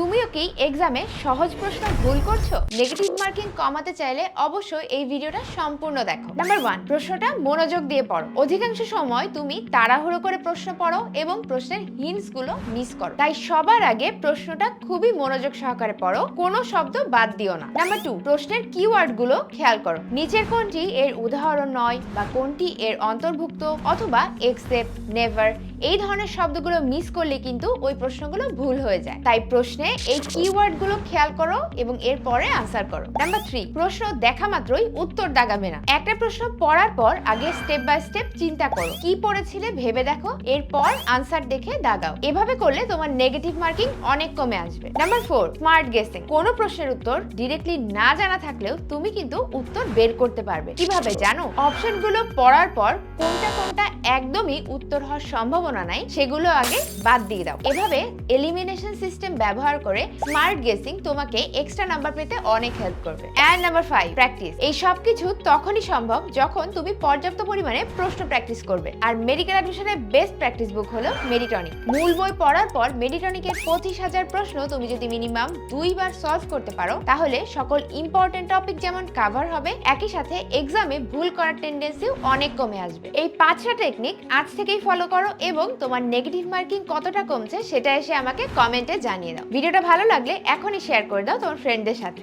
তুমিও কি এক্সামে সহজ প্রশ্ন ভুল করছ? নেগেটিভ মার্কিং কমাতে চাইলে অবশ্যই এই ভিডিওটা সম্পূর্ণ দেখো। নাম্বার ওয়ান প্রশ্নটা মনোযোগ দিয়ে পড়ো। অধিকাংশ সময় তুমি তাড়াহুড়ো করে প্রশ্ন পড়ো এবং প্রশ্নের হিন্টসগুলো মিস করো। তাই সবার আগে প্রশ্নটা খুবই মনোযোগ সহকারে পড়ো, কোনো শব্দ বাদ দিও না। নাম্বার টু প্রশ্নের কিওয়ার্ডগুলো খেয়াল করো। নিচের কোনটি এর উদাহরণ নয় বা কোনটি এর অন্তর্ভুক্ত অথবা এক্সেপ্ট নেভার এই ধরনের শব্দগুলো মিস করলে কিন্তু ওই প্রশ্নগুলো ভুল হয়ে যায়। তাই প্রশ্নে এই কিওয়ার্ডগুলো খেয়াল করো এবং এরপরে আনসার করো। নাম্বার থ্রি প্রশ্ন দেখা মাত্রই উত্তর দাগাবে না। একটা প্রশ্ন পড়ার পর আগে স্টেপ বাই স্টেপ চিন্তা করো। কি পড়েছিলে ভেবে দেখো, এরপর আনসার দেখে দাগাও। এভাবে করলে তোমার নেগেটিভ মার্কিং অনেক কমে আসবে। নাম্বার ফোর স্মার্ট গেসিং কোনো প্রশ্নের উত্তর ডিরেক্টলি না জানা থাকলেও তুমি কিন্তু উত্তর বের করতে পারবে। কীভাবে জানো? অপশনগুলো পড়ার পর কোনটা কোনটা একদমই উত্তর হওয়ার সম্ভাবনা নাই, সেগুলো আগে বাদ দিয়ে দাও। এভাবে এলিমিনেশন সিস্টেম ব্যবহার করে স্মার্ট গেসিং তোমাকে এক্সট্রা নাম্বার পেতে অনেক হেল্প করবে। অ্যান্ড নাম্বার ফাইভ প্র্যাকটিস এই সব কিছু তখনই সম্ভব যখন তুমি পর্যাপ্ত পরিমাণে প্রশ্ন প্র্যাকটিস করবে। আর মেডিকেল অ্যাডমিশনের বেস্ট প্র্যাকটিস বুক হলো মেডিটনিক মূল বই পড়ার পর মেডিটনিকের পঁচিশ হাজার প্রশ্ন তুমি যদি মিনিমাম দুইবার সলভ করতে পারো, তাহলে সকল ইম্পর্টেন্ট টপিক যেমন কাভার হবে, একই সাথে এক্সামে ভুল করার টেন্ডেন্সিও অনেক কমে আসবে। এই পাঁচটা টেকনিক আজ থেকেই ফলো করো এবং তোমার নেগেটিভ মার্কিং কতটা কমছে সেটা এসে আমাকে কমেন্টে জানিয়ে দাও। ভিডিওটা ভালো লাগলে এখনই শেয়ার করে দাও তোমার ফ্রেন্ডদের সাথে।